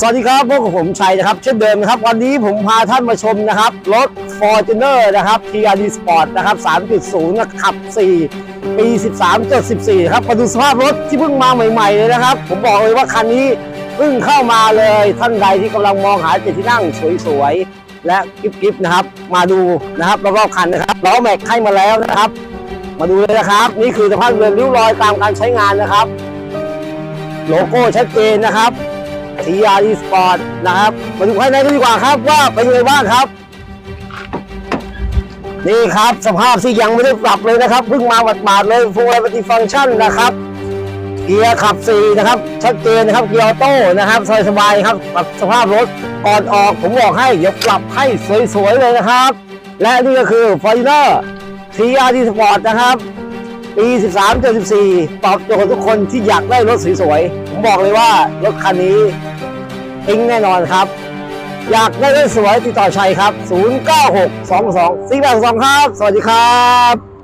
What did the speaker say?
สวัสดีครับพวกบผมชัยนะครับ เช่นเดิมนะครับ วันนี้ผมพาท่านมาชมนะครับ รถ Fortuner นะครับ TRD Sport นะครับ 3.0 นะขับ 4 ปี 13.14ครับมาดูสภาพรถที่เพิ่งมาใหม่ๆเลยนะครับ ผมบอกเลยว่าคันนี้เพิ่งเข้ามาเลยท่านใดที่กำลังมองหาเจ็ดที่นั่งสวยๆ และกิ๊บๆนะครับ มาดูนะครับรอบๆคันนะครับล้อแม็กให้มาแล้วนะครับ มาดูเลยนะครับ นี่คือสภาพเรือนริ้วรอยตามการใช้งานนะครับ โลโก้ชัดเจนนะครับ TRD Sport นะครับ มาดูภายในกันดีกว่าครับว่าเป็นยังไงบ้างครับ นี่ครับสภาพที่ยังไม่ได้ปรับเลยนะครับเพิ่งมาหมาดๆเลยฟูลไลติฟังก์ชันนะครับเกียร์ขับสี่นะครับชัดเจนนะครับเกียร์ออโต้นะครับสบายๆครับปรับสภาพรถก่อนออกผมบอกให้เดี๋ยวปรับให้สวยๆเลยนะครับ และนี่ก็คือ f o r t u n e r TRD Sport นะครับปี13 14ตอบโจทย์ทุกคนที่อยากได้รถสวยๆ ผมบอกเลยว่ารถคันนี้ ทิ้งแน่นอนครับ อยากได้รถสวยติดต่อชัยครับ 096 22 482ครับ สวัสดีครับ